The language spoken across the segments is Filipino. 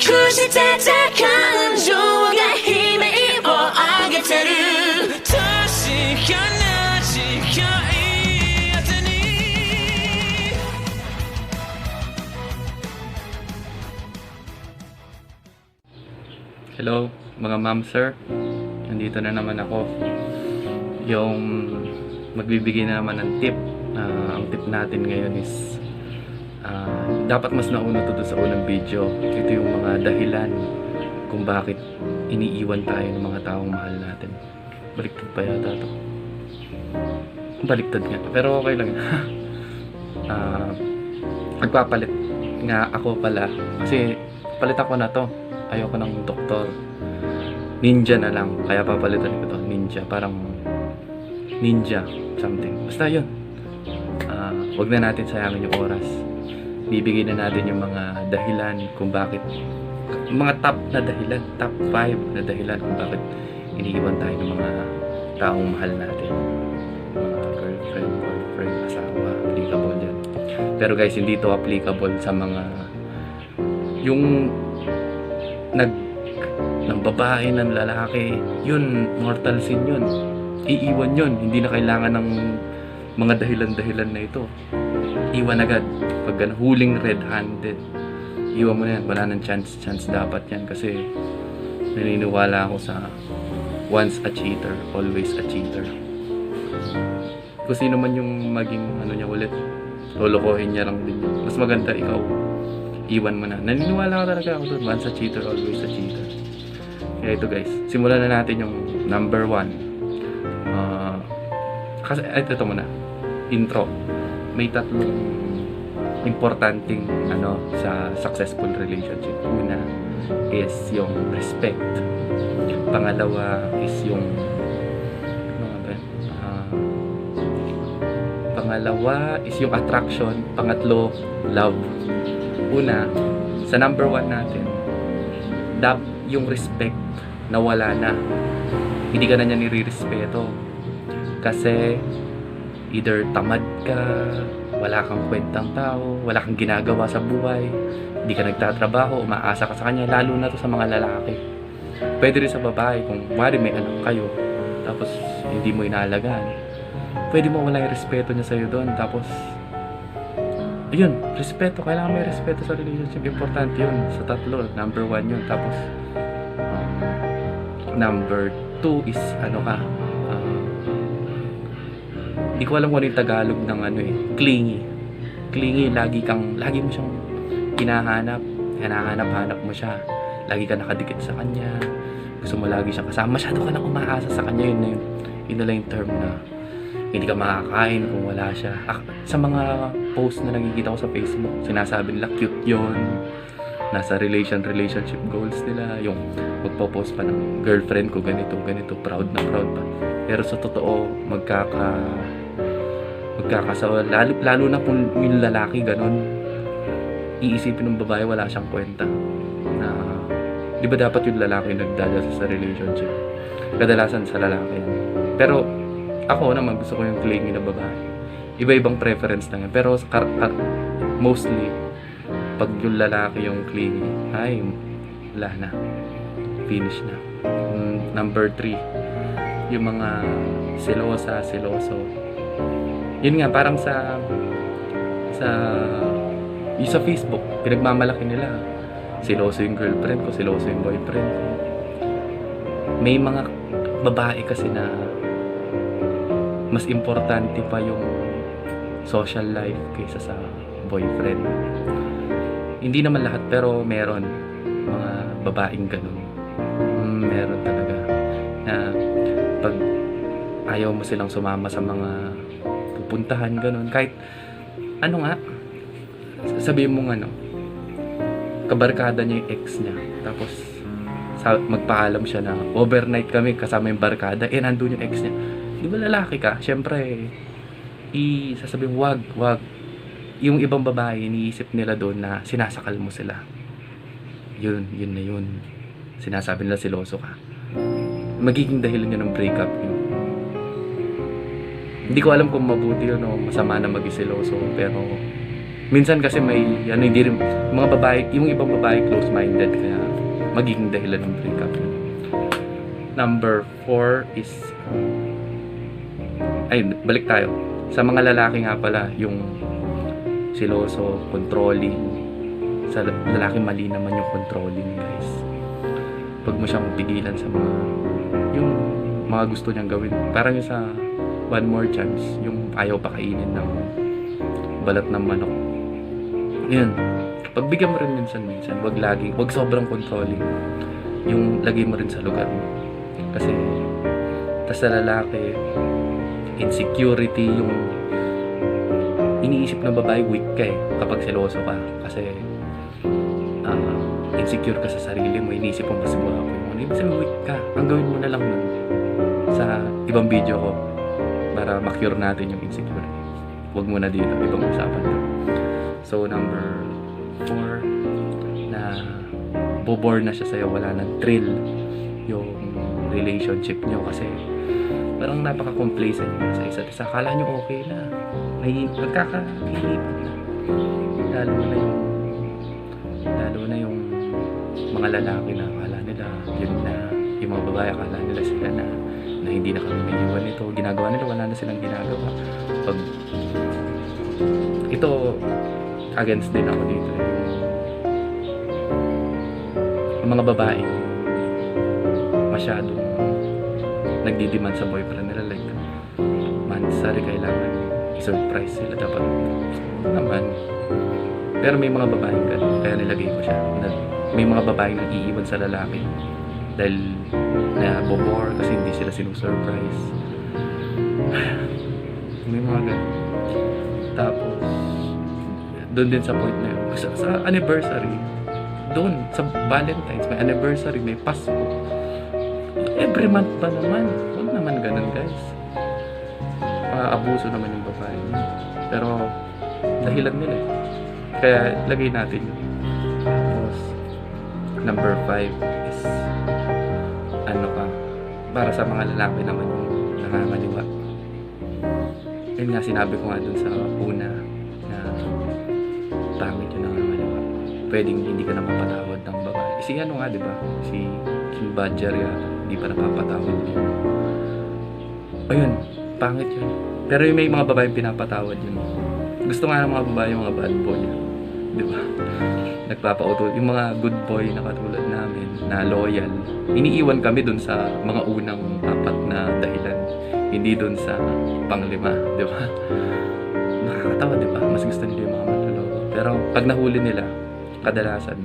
굳이 대적한 조가 힘에 입어 아겠다는 다시 가나지켜 이었더니 Hello mga ma'am sir. Nandito na naman ako. Yung magbibigay na naman ng tip uh, Ang tip natin ngayon is ah, dapat mas nauna to sa unang video. Ito yung mga dahilan kung bakit iniiwan tayo ng mga taong mahal natin. Baliktad pa yata to. Baliktad nga. Pero okay lang. Ah, magpapalit nga ako pala. Kasi palit ako na to ayoko ng doktor. Ninja na lang. Kaya papalitan ko to. Ninja. Parang ninja something. Basta yun. Ah, wag na natin sayangin yung oras. Bibigyan na natin yung mga dahilan kung bakit mga top na dahilan, top 5 na dahilan kung bakit iniiwan tayo ng mga taong mahal natin. Mga girlfriend, boyfriend, asawa, applicable yan. Pero guys, hindi to applicable sa mga yung nag ng babae ng lalaki yun mortal sin yun iiwan yun hindi na kailangan ng mga dahilan-dahilan na ito iwan agad pag gan- huling red-handed iwan mo na yan wala nang chance chance dapat yan kasi naniniwala ako sa once a cheater always a cheater kung sino man yung maging ano niya ulit lolokohin niya lang din mas maganda ikaw iwan mo na. Naniniwala ka talaga ako doon. Once a cheater, always a cheater. Kaya ito guys, simulan na natin yung number one. Ah, kasi, ito, ito muna. Intro. May tatlong importanteng ano sa successful relationship. Una is yung respect. Pangalawa is yung ano nga ba? Ah, pangalawa is yung attraction. Pangatlo, love una, sa number one natin, dap yung respect na wala na. Hindi ka na niya nire-respeto. Kasi, either tamad ka, wala kang kwentang tao, wala kang ginagawa sa buhay, hindi ka nagtatrabaho, umaasa ka sa kanya, lalo na to sa mga lalaki. Pwede rin sa babae, kung wari may anak kayo, tapos hindi mo inaalagaan, pwede mo wala yung respeto niya sa'yo doon, tapos yun, respeto. Kailangan may respeto sa relationship. Importante yun. Sa tatlo, number one yun. Tapos, um, number two is, ano ka, hindi ko alam kung ano yung Tagalog ng ano eh, clingy. Clingy, lagi kang, lagi mo siyang hinahanap. Hinahanap-hanap mo siya. Lagi ka nakadikit sa kanya. Gusto mo lagi siya kasama. Masyado ka nang umaasa sa kanya. Yun na yun. Yun na lang yung term na hindi ka makakain kung wala siya. Ak- Sa mga post na nakikita ko sa Facebook, sinasabi nila cute yon Nasa relation, relationship goals nila. Yung magpo-post pa ng girlfriend ko ganito, ganito, proud na proud pa. Pero sa totoo, magkaka magkakasawa. Lalo, lalo na kung yung lalaki ganun, iisipin ng babae wala siyang kwenta. Na, di ba dapat yung lalaki nagdadala sa relationship? Kadalasan sa lalaki. Pero, ako naman gusto ko yung clingy na babae. Iba-ibang preference lang yan. Pero kar- kar- mostly, pag yung lalaki yung clingy, ay, wala na. Finish na. Mm, number three, yung mga silosa, siloso. Yun nga, parang sa sa yung sa Facebook, pinagmamalaki nila. Siloso yung girlfriend ko, siloso yung boyfriend ko. May mga babae kasi na mas importante pa yung social life kaysa sa boyfriend. Hindi naman lahat pero meron mga babaeng ganun. Mm, meron talaga na pag ayaw mo silang sumama sa mga pupuntahan ganun. Kahit ano nga sabihin mo ano kabarkada niya yung ex niya. Tapos sa, magpaalam siya na overnight kami kasama yung barkada. Eh nandun yung ex niya. Di ba lalaki ka? Syempre i sasabihin wag wag. Yung ibang babae iniisip nila doon na sinasakal mo sila. Yun yun na yun. Sinasabi nila siloso ka. Magiging dahilan yun ng breakup yun hindi ko alam kung mabuti yun o masama na maging siloso pero minsan kasi may ano hindi rin mga babae yung ibang babae close-minded kaya magiging dahilan ng breakup. Number four is ay balik tayo. Sa mga lalaki nga pala yung siloso, controlling. Sa lalaki mali naman yung controlling guys. Pag mo siyang pigilan sa mga yung mga gusto niyang gawin. Parang yung sa one more chance. Yung ayaw pa kainin ng balat ng manok. Yun. Pagbigyan mo rin minsan minsan wag laging wag sobrang controlling yung lagay mo rin sa lugar mo. Kasi tas sa lalaki insecurity yung iniisip ng babae weak ka eh kapag seloso ka. Kasi ah, insecure ka sa sarili mo iniisip mo mas gwapo mo ibig sabihin weak ka. Ang gawin mo na lang nun sa ibang video ko para ma-cure natin yung insecurity. Wag mo na dito ibang usapan to. So number four na bobore na siya sa'yo wala nang thrill yung relationship nyo kasi parang napaka-complacent nyo sa isa't isa. Akala nyo okay na. May nagkakainip na lalo na yung lalo na yung mga lalaki na akala nila yun na. Yung mga babae akala nila sila na na hindi na kami iwan nito. Ginagawa nila wala na silang ginagawa. Pag ito against din ako dito. Eh. yung mga babae masyadong nagdidiman sa boyfriend nila like mansari kailangan i-surprise sila. Dapat naman. Pero may mga babaeng ganun kaya nilagay ko siya. Na may mga babaeng nang iiwan sa lalaki dahil na bobor kasi hindi sila sinusurprise may mga ganun. Tapos doon din sa point na yun. Sa, sa anniversary doon sa Valentine's may anniversary may Pasko. Every month pa naman. Huwag naman ganun guys. Maabuso naman yung babae pero dahilan nila eh. Kaya lagay natin yun. Tapos number 5 is ano ka para sa mga lalaki naman yung nangangaliwa yun nga sinabi ko nga dun sa una na pangit yung nangangaliwa pwedeng hindi ka na mapatawad ng babae. Si ano nga di ba? Si Kim Badger yata hindi pa napapatawad yun. Ayun pangit yun. Pero yung may mga babaeng pinapatawad yun. Gusto nga ng mga babae yung mga bad boy di ba? Nagpapauto yung mga good boy na katulad na loyal iniiwan kami dun sa mga unang apat na dahilan hindi dun sa panglima di ba? Nakakatawa di ba? Mas gusto nila yung mga manloloko. Pero pag nahuli nila kadalasan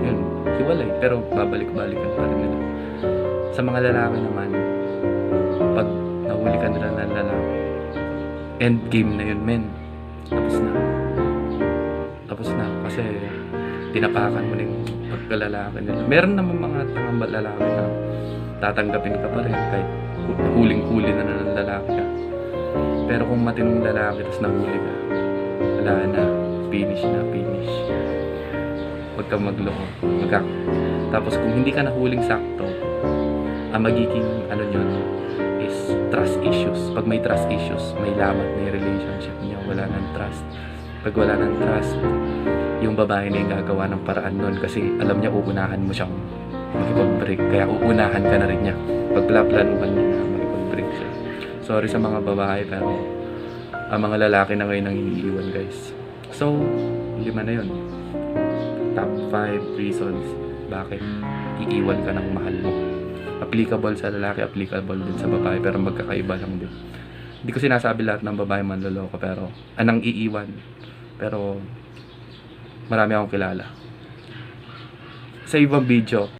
yun hiwalay. Pero babalik-balikan pa rin nila. Sa mga lalaki naman pag nahuli ka nila ng lalaki end game na yun men. Tapos na. Tapos na. Kasi tinapakan mo yung pagkalalaki nila. Meron naman mga tangang lalaki na tatanggapin ka pa rin kahit huling-huli na ng lalaki ka. Pero kung matinong lalaki tapos nahuli ka wala na. Finish na finish. Huwag kang magloko. Magka tapos kung hindi ka nahuling sakto ang magiging ano yun is trust issues. Pag may trust issues may lamat na yung relationship niya wala nang trust. Pag wala nang trust yung babae na yung gagawa ng paraan nun kasi alam niya uunahan mo siyang makipag-break kaya uunahan ka na rin niya. Pag plaplanuhan niya na makipag-break siya. Sorry sa mga babae pero ang mga lalaki na ngayon ang iniiwan guys. So lima na yun. Top 5 reasons bakit iiwan ka ng mahal mo. Applicable sa lalaki applicable din sa babae pero magkakaiba lang din. Hindi ko sinasabi lahat ng babae manloloko pero anang iiwan. Pero marami akong kilala. Sa ibang video